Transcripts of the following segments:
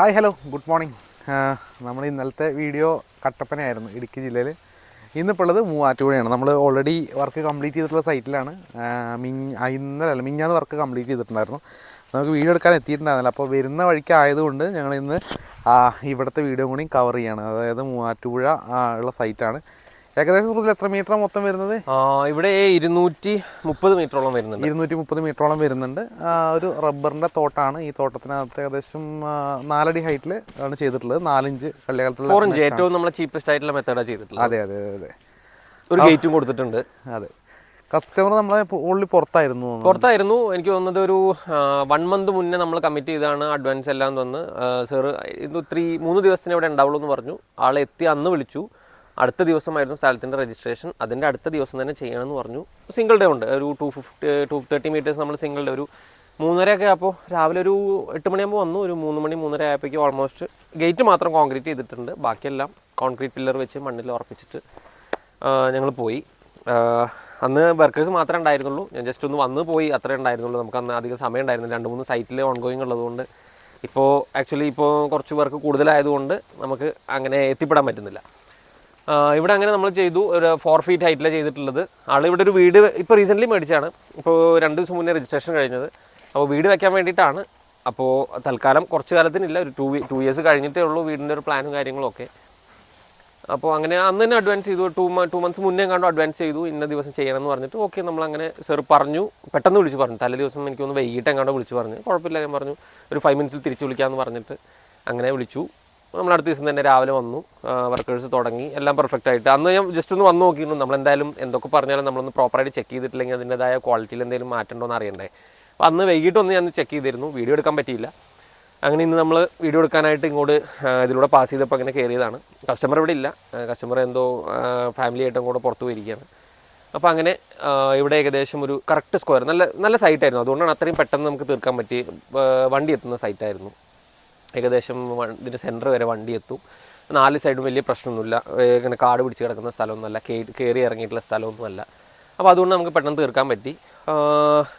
Hi hello. Good morning. നമ്മൾ ഇന്നലത്തെ video കട്ടപ്പനയായിരുന്നു Idukki ജില്ലയിൽ. ഇന്നിപ്പോൾ ഉള്ളത് മൂവാറ്റുപുഴയാണ്. നമ്മൾ ഓൾറെഡി വർക്ക് കംപ്ലീറ്റ് ചെയ്തിട്ടുള്ള സൈറ്റിലാണ് മിഞ്ഞ ആ, ഇന്നലെ അല്ല മിഞ്ഞാന്ന് വർക്ക് കംപ്ലീറ്റ് ചെയ്തിട്ടുണ്ടായിരുന്നു. നമുക്ക് വീഡിയോ എടുക്കാൻ എത്തിയിട്ടുണ്ടായിരുന്നില്ല. അപ്പോൾ വരുന്ന വഴിക്ക് ആയതുകൊണ്ട് ഞങ്ങൾ ഇന്ന് ഇവിടുത്തെ വീഡിയോ കൂടി കവർ ചെയ്യാണ്. അതായത് മൂവാറ്റുപുഴ ഉള്ള സൈറ്റാണ് ഏകദേശം എത്ര മീറ്റർ മൊത്തം വരുന്നത്? ഇവിടെ ഇരുന്നൂറ്റി മുപ്പത് മീറ്ററോളം വരുന്നുണ്ട്. ഇരുന്നൂറ്റി മുപ്പത് മീറ്ററോളം വരുന്നുണ്ട്. ഒരു റബ്ബറിന്റെ തോട്ടാണ്. ഈ തോട്ടത്തിനകത്ത് ഏകദേശം നാലടി ഹൈറ്റിൽ ആണ് ചെയ്തിട്ടുള്ളത്. നാലിഞ്ച് കള്ളികാലത്തുള്ള ഫോർ ഇഞ്ച് ഏറ്റവും നമ്മളെ ചീപ്പസ്റ്റ് ആയിട്ടുള്ള മെത്തേഡാണ് ചെയ്തിട്ടുള്ളത്. അതെ അതെ അതെ ഒരു ഗേറ്റും കൊടുത്തിട്ടുണ്ട്. അതെ. കസ്റ്റമർ നമ്മളെ ഉള്ളി പുറത്തായിരുന്നു. പുറത്തായിരുന്നു. എനിക്ക് തോന്നുന്നത് ഒരു വൺ മന്ത് മുന്നേ നമ്മൾ കമ്മിറ്റ് ചെയ്താണ് അഡ്വാൻസ് എല്ലാം തന്ന്. സാർ ഇത് ത്രീ മൂന്ന് ദിവസത്തിന് ഇവിടെ ഉണ്ടാവുള്ളൂ എന്ന് പറഞ്ഞു. ആളെത്തി അന്ന് വിളിച്ചു. അടുത്ത ദിവസമായിരുന്നു സ്ഥലത്തിന്റെ രജിസ്ട്രേഷൻ അതിന്റെ അടുത്ത ദിവസം തന്നെ ചെയ്യണമെന്ന് പറഞ്ഞു. സിംഗിൾ ഡേ ഉണ്ട്. ഒരു two fifty two thirty metres നമ്മൾ സിംഗിൾ ഡേ ഒരു മൂന്നരയൊക്കെ അപ്പോൾ രാവിലെ ഒരു എട്ട് മണിയാകുമ്പോൾ വന്നു. ഒരു മൂന്ന് മണി മൂന്നര ആയപ്പോഴേക്കും ഓൾമോസ്റ്റ് ഗേറ്റ് മാത്രം കോൺക്രീറ്റ് ചെയ്തിട്ടുണ്ട്. ബാക്കിയെല്ലാം കോൺക്രീറ്റ് പില്ലർ വെച്ച് മണ്ണിൽ ഉറപ്പിച്ചിട്ട് ഞങ്ങൾ പോയി. അന്ന് വർക്കേഴ്സ് മാത്രമേ ഉണ്ടായിരുന്നുള്ളൂ. ഞാൻ ജസ്റ്റ് ഒന്ന് വന്ന് പോയി അത്രേ ഉണ്ടായിരുന്നുള്ളൂ. നമുക്ക് അന്ന് അധികം സമയം ഉണ്ടായിരുന്നില്ല. രണ്ട് മൂന്ന് സൈറ്റിൽ ഓൺഗോയിങ് ഉള്ളതുകൊണ്ട് ഇപ്പോൾ ആക്ച്വലി ഇപ്പോൾ കുറച്ച് വർക്ക് കൂടുതലായതുകൊണ്ട് നമുക്ക് അങ്ങനെ എത്തിപ്പെടാൻ പറ്റുന്നില്ല. ഇവിടെ അങ്ങനെ നമ്മൾ ചെയ്തു ഒരു ഫോർ ഫീറ്റ് ഹൈറ്റിലാണ് ചെയ്തിട്ടുള്ളത്. ആൾ ഇവിടെ ഒരു വീട് ഇപ്പോൾ റീസെന്റ്ലി മേടിച്ചാണ്. ഇപ്പോൾ രണ്ട് ദിവസം മുന്നേ രജിസ്ട്രേഷൻ കഴിഞ്ഞത്. അപ്പോൾ വീട് വെക്കാൻ വേണ്ടിയിട്ടാണ്. അപ്പോൾ തൽക്കാലം കുറച്ച് കാലത്തിനില്ല ഒരു ടു ടു ഇയേഴ്സ് കഴിഞ്ഞിട്ടേ ഉള്ളൂ വീടിന്റെ ഒരു പ്ലാനും കാര്യങ്ങളൊക്കെ. അപ്പോൾ അങ്ങനെ അന്ന് തന്നെ അഡ്വാൻസ് ചെയ്തു. ടു ടു മന്ത്സ് മുന്നേ കണ്ടു അഡ്വാൻസ് ചെയ്തു. ഇന്ന ദിവസം ചെയ്യണം എന്ന് പറഞ്ഞിട്ട് ഓക്കെ നമ്മൾ അങ്ങനെ സെർ പറഞ്ഞു. പെട്ടെന്ന് വിളിച്ച് പറഞ്ഞു. തലേ ദിവസം എനിക്കൊന്ന് വൈകിട്ട് എങ്ങാണ്ടോ വിളിച്ച് പറഞ്ഞു. കുഴപ്പമില്ല ഞാൻ പറഞ്ഞു. ഒരു ഫൈവ് മിനിറ്റ്സിൽ തിരിച്ച് വിളിക്കാമെന്ന് പറഞ്ഞിട്ട് അങ്ങനെ വിളിച്ചു. നമ്മൾ അടുത്ത ദിവസം തന്നെ രാവിലെ വന്നു വർക്കേഴ്സ് തുടങ്ങി എല്ലാം പെർഫെക്റ്റ് ആയിട്ട്. അന്ന് ഞാൻ ജസ്റ്റ് ഒന്ന് വന്ന് നോക്കിയിരുന്നു നമ്മൾ എന്തായാലും എന്തൊക്കെ പറഞ്ഞാലും നമ്മളൊന്ന് പ്രോപ്പറായിട്ട് ചെക്ക് ചെയ്തിട്ടില്ലെങ്കിൽ അതിന്റെതായ ക്വാളിറ്റിയിൽ എന്തെങ്കിലും മാറ്റമുണ്ടോ എന്ന് അറിയണ്ടേ. അപ്പോൾ അന്ന് വൈകിട്ടൊന്ന് ഞാൻ ചെക്ക് ചെയ്തിരുന്നു വീഡിയോ എടുക്കാൻ പറ്റിയില്ല. അങ്ങനെ ഇന്ന് നമ്മൾ വീഡിയോ എടുക്കാനായിട്ട് ഇങ്ങോട്ട് ഇതിലൂടെ പാസ് ചെയ്തപ്പോൾ അങ്ങനെ കയറിയതാണ് കസ്റ്റമർ ഇവിടെ ഇല്ല കസ്റ്റമർ എന്തോ ഫാമിലി ആയിട്ടും കൂടെ പുറത്തു പോയിരിക്കുകയാണ്. അപ്പോൾ അങ്ങനെ ഇവിടെ ഏകദേശം ഒരു കറക്റ്റ് സ്ക്വയർ നല്ല നല്ല സൈറ്റായിരുന്നു അതുകൊണ്ടാണ് അത്രയും പെട്ടെന്ന് നമുക്ക് തീർക്കാൻ പറ്റി വണ്ടി എത്തുന്ന സൈറ്റായിരുന്നു ഏകദേശം ഇതിന്റെ സെന്റർ വരെ വണ്ടി എത്തും. നാല് സൈഡും വലിയ പ്രശ്നമൊന്നുമില്ല. ഇങ്ങനെ കാട് പിടിച്ച് കിടക്കുന്ന സ്ഥലമൊന്നുമല്ല. കയറി ഇറങ്ങിയിട്ടുള്ള സ്ഥലമൊന്നുമല്ല. അപ്പോൾ അതുകൊണ്ട് നമുക്ക് പെട്ടെന്ന് തീർക്കാൻ പറ്റി.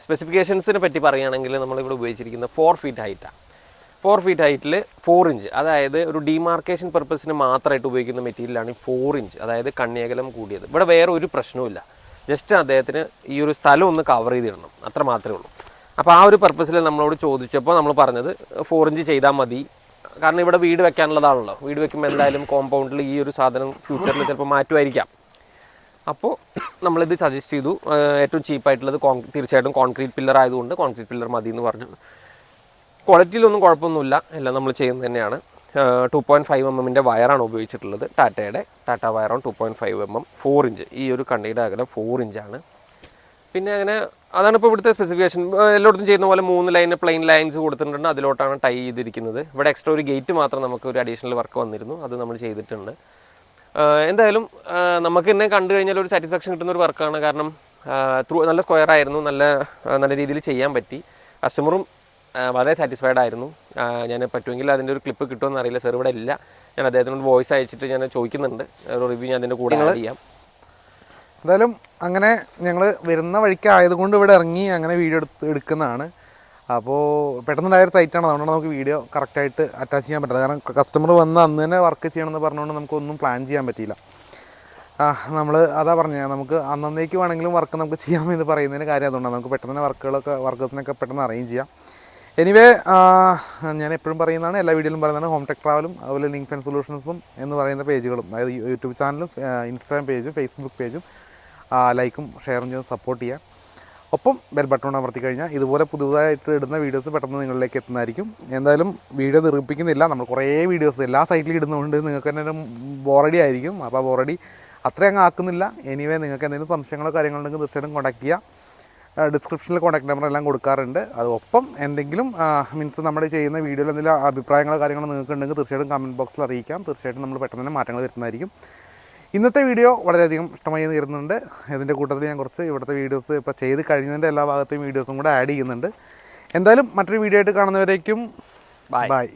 സ്പെസിഫിക്കേഷൻസിനെ പറ്റി പറയുകയാണെങ്കിൽ നമ്മളിവിടെ ഉപയോഗിച്ചിരിക്കുന്ന ഫോർ ഫീറ്റ് ഹൈറ്റാണ് ഫോർ ഫീറ്റ് ഹൈറ്റിൽ ഫോർ ഇഞ്ച് അതായത് ഒരു ഡിമാർക്കേഷൻ പർപ്പസിന് മാത്രമായിട്ട് ഉപയോഗിക്കുന്ന മെറ്റീരിയലാണ് ഈ ഫോർ ഇഞ്ച് അതായത് കണ്ണിയകലം കൂടിയത്. ഇവിടെ വേറെ ഒരു പ്രശ്നവുമില്ല. ജസ്റ്റ് അദ്ദേഹത്തിന് ഈ ഒരു സ്ഥലം ഒന്ന് കവർ ചെയ്തിടണം. അത്ര മാത്രമേ ഉള്ളൂ. അപ്പോൾ ആ ഒരു പർപ്പസിൽ നമ്മളോട് ചോദിച്ചപ്പോൾ നമ്മൾ പറഞ്ഞത് ഫോർ ഇഞ്ച് ചെയ്താൽ മതി. കാരണം ഇവിടെ വീട് വെക്കാനുള്ളതാണല്ലോ. വീട് വെക്കുമ്പോൾ എന്തായാലും കോമ്പൗണ്ടിൽ ഈ ഒരു സാധനം ഫ്യൂച്ചറിൽ ചിലപ്പോൾ മാറ്റുമായിരിക്കാം. അപ്പോൾ നമ്മളിത് സജസ്റ്റ് ചെയ്തു. ഏറ്റവും ചീപ്പായിട്ടുള്ളത് കോൺ തീർച്ചയായിട്ടും കോൺക്രീറ്റ് പില്ലർ ആയതുകൊണ്ട് കോൺക്രീറ്റ് പില്ലർ മതി എന്ന് പറഞ്ഞു ക്വാളിറ്റിയിലൊന്നും കുഴപ്പമൊന്നുമില്ല. എല്ലാം നമ്മൾ ചെയ്യുന്നത് തന്നെയാണ്. ടു പോയിന്റ് ഫൈവ് എം എമ്മിന്റെ വയറാണ് ഉപയോഗിച്ചിട്ടുള്ളത്. ടാറ്റയുടെ Tata വയറാണ് two point five M M four inch. ഈ ഒരു കണ്ണിയുടെ അകലം ഫോർ ഇഞ്ചാണ്. പിന്നെ അങ്ങനെ അതാണ് ഇപ്പോൾ ഇവിടുത്തെ സ്പെസിഫിക്കേഷൻ എല്ലായിടത്തും ചെയ്യുന്ന പോലെ മൂന്ന് ലൈൻ പ്ലെയിൻ ലൈൻസ് കൊടുത്തിട്ടുണ്ട്. അതിലോട്ടാണ് ടൈ ചെയ്തിരിക്കുന്നത്. ഇവിടെ എക്സ്ട്രാ ഒരു ഗേറ്റ് മാത്രം നമുക്ക് ഒരു അഡീഷണൽ വർക്ക് വന്നിരുന്നു. അത് നമ്മൾ ചെയ്തിട്ടുണ്ട്. എന്തായാലും നമുക്ക് തന്നെ കണ്ടു കഴിഞ്ഞാൽ ഒരു സാറ്റിസ്ഫാക്ഷൻ കിട്ടുന്ന ഒരു വർക്കാണ് കാരണം ത്രൂ നല്ല സ്ക്വയർ ആയിരുന്നു. നല്ല നല്ല രീതിയിൽ ചെയ്യാൻ പറ്റി. കസ്റ്റമറും വളരെ സാറ്റിസ്ഫൈഡ് ആയിരുന്നു. ഞാൻ പറ്റുമെങ്കിൽ അതിന്റെ ഒരു ക്ലിപ്പ് കിട്ടുമെന്ന് അറിയില്ല. സാർ ഇവിടെ ഇല്ല. ഞാൻ അദ്ദേഹത്തിനോട് വോയിസ് അയച്ചിട്ട് ഞാൻ ചോദിക്കുന്നുണ്ട്. റിവ്യൂ ഞാൻ അതിന്റെ കൂടെ ചെയ്യാം. എന്തായാലും അങ്ങനെ ഞങ്ങൾ വരുന്ന വഴിക്ക് ആയതുകൊണ്ട് ഇവിടെ ഇറങ്ങി അങ്ങനെ വീഡിയോ എടുത്ത് എടുക്കുന്നതാണ്. അപ്പോൾ പെട്ടെന്നുണ്ടായ ഒരു സൈറ്റാണ് അതുകൊണ്ടാണ് നമുക്ക് വീഡിയോ കറക്റ്റായിട്ട് അറ്റാച്ച് ചെയ്യാൻ പറ്റില്ല കാരണം കസ്റ്റമർ വന്ന് അന്ന് തന്നെ വർക്ക് ചെയ്യണമെന്ന് പറഞ്ഞുകൊണ്ട് നമുക്കൊന്നും പ്ലാൻ ചെയ്യാൻ പറ്റിയില്ല. നമ്മൾ അതാ പറഞ്ഞത് നമുക്ക് അന്നേക്ക് വേണമെങ്കിലും വർക്ക് നമുക്ക് ചെയ്യാമെന്ന് പറയുന്നതിന് കാര്യം അതുകൊണ്ടാണ്. നമുക്ക് പെട്ടെന്ന് തന്നെ വർക്കുകളൊക്കെ വർക്കേഴ്സിനൊക്കെ പെട്ടെന്ന് അറേഞ്ച് ചെയ്യാം. എനിവേ ഞാൻ എപ്പോഴും പറയുന്നതാണ് എല്ലാ വീഡിയോയിലും പറയുന്നതാണ് ഹോം ടെക് ട്രാവലും അതുപോലെ ലിങ്ക് ഫെൻ സൊല്യൂഷൻസും എന്ന് പറയുന്ന പേജുകളും അതായത് യൂട്യൂബ് ചാനലും ഇൻസ്റ്റാഗ്രാം പേജും ഫേസ്ബുക്ക് പേജും ലൈക്കും ഷെയറും ചെയ്ത് സപ്പോർട്ട് ചെയ്യാം. ഒപ്പം ബെൽ ബട്ടൺ അമർത്തി കഴിഞ്ഞാൽ ഇതുപോലെ പുതുതായിട്ട് ഇടുന്ന വീഡിയോസ് പെട്ടെന്ന് നിങ്ങളിലേക്ക് എത്തുന്നതായിരിക്കും. എന്തായാലും വീഡിയോ നിർമ്മിപ്പിക്കുന്നില്ല. നമ്മൾ കുറേ വീഡിയോസ് എല്ലാ സൈറ്റിലും ഇടുന്നതുകൊണ്ട് നിങ്ങൾക്ക് തന്നെ ബോറടി ആയിരിക്കും. അപ്പോൾ ബോറടി അത്രയും അങ്ങ് ആക്കുന്നില്ല. എനിവേ നിങ്ങൾക്ക് എന്തെങ്കിലും സംശയങ്ങളോ കാര്യങ്ങളോ ഉണ്ടെങ്കിൽ തീർച്ചയായിട്ടും കോൺടാക്ട് ചെയ്യുക ഡിസ്ക്രിപ്ഷനിൽ കോൺടാക്ട് നമ്പർ എല്ലാം കൊടുക്കാറുണ്ട്. അത് ഒപ്പം എന്തെങ്കിലും മീൻസ് നമ്മൾ ചെയ്യുന്ന വീഡിയോയിൽ എന്തെങ്കിലും അഭിപ്രായങ്ങളോ കാര്യങ്ങളോ നിങ്ങൾക്ക് ഉണ്ടെങ്കിൽ തീർച്ചയായിട്ടും കമന്റ് ബോക്സിൽ അറിയിക്കാം. തീർച്ചയായിട്ടും നമ്മൾ പെട്ടെന്ന് തന്നെ മാറ്റങ്ങൾ വരുന്നതായിരിക്കും ഇന്നത്തെ വീഡിയോ വളരെയധികം ഇഷ്ടമായി തീരുന്നുണ്ട് ഇതിന്റെ കൂട്ടത്തിൽ ഞാൻ കുറച്ച് ഇവിടുത്തെ വീഡിയോസ് ഇപ്പോൾ ചെയ്ത് കഴിഞ്ഞതിന്റെ എല്ലാ ഭാഗത്തെയും വീഡിയോസും കൂടെ ആഡ് ചെയ്യുന്നുണ്ട്. എന്തായാലും മറ്റൊരു വീഡിയോ ആയിട്ട് കാണുന്നവരേക്കും ബൈ ബൈ